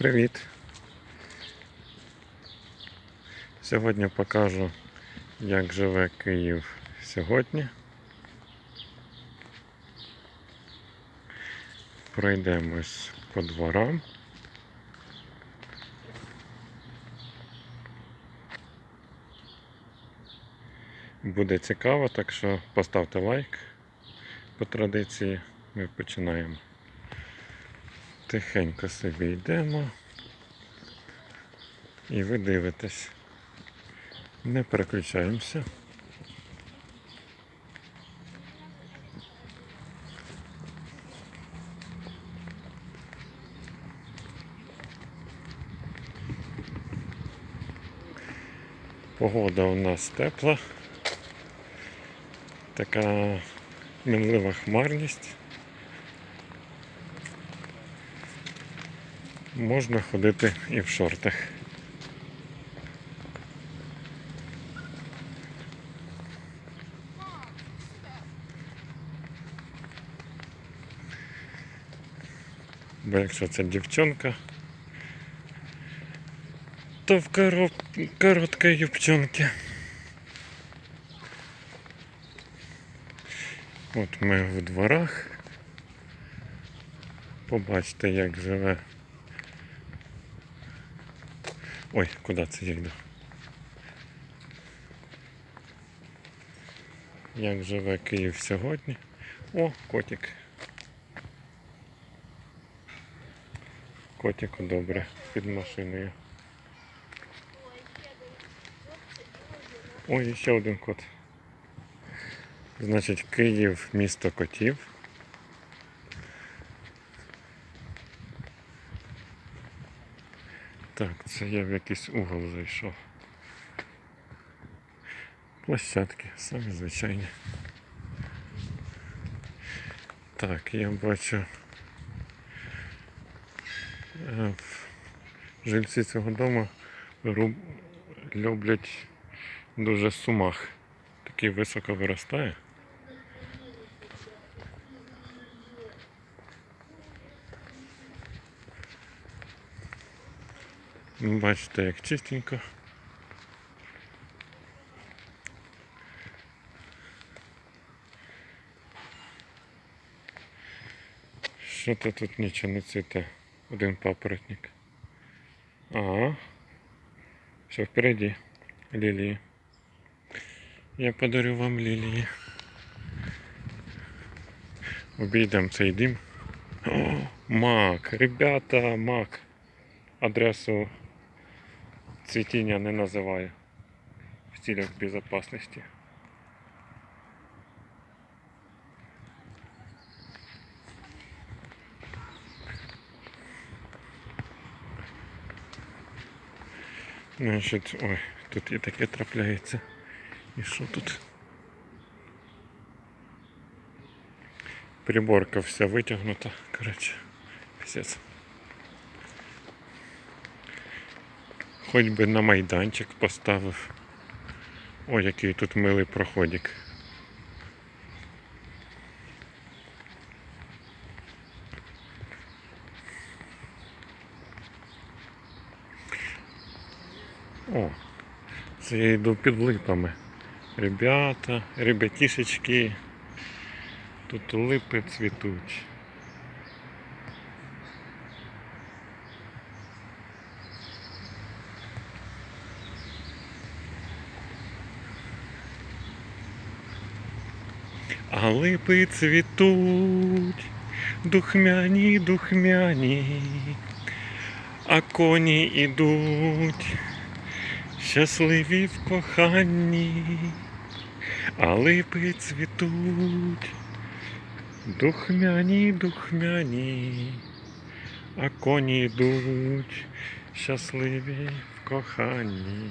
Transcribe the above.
Привіт! Сьогодні покажу, як живе Київ сьогодні. Пройдемось по дворам. Буде цікаво, так що поставте лайк. По традиції ми починаємо. Тихенько собі йдемо. І ви дивитесь. Не переключаємося. Погода у нас тепла. Така мінлива хмарність. Можна ходити і в шортах. Бо якщо це дівчонка, то в короб- короткій юбчонці. От ми в дворах. Побачите, як живе. Ой, куди це я йду? Як живе Київ сьогодні? О, котик. Котику добре під машиною. Ой, ще один кот. Значить, Київ місто котів. Так, це я в якийсь угол зайшов. Площадки, самі звичайні. Так, я бачу. Жильці цього дому люблять дуже сумах. Такий високо виростає. Бачите, як чистенько. Що то тут нічого не цвіте? Один папоротник. Ага. Все впереді. Лілії. Я подарю вам лілії. Обійдемо цей дім. О, мак, ребята, мак. Адресу цвітіння не називаю в цілях безопасності. Значить, ой, тут і таке трапляється. І що тут? Приборка вся витягнута, коротше, пісець. Хоч би на майданчик поставив. Ой, який тут милий проходик. О, це я йду під липами. Ребята, ребятішечки. Тут липи цвітуть. А липи цвітуть, духмяні, духмяні, а коні ідуть, щасливі в коханні, а липи цвітуть, духмяні, духмяні, а коні йдуть, щасливі в коханні.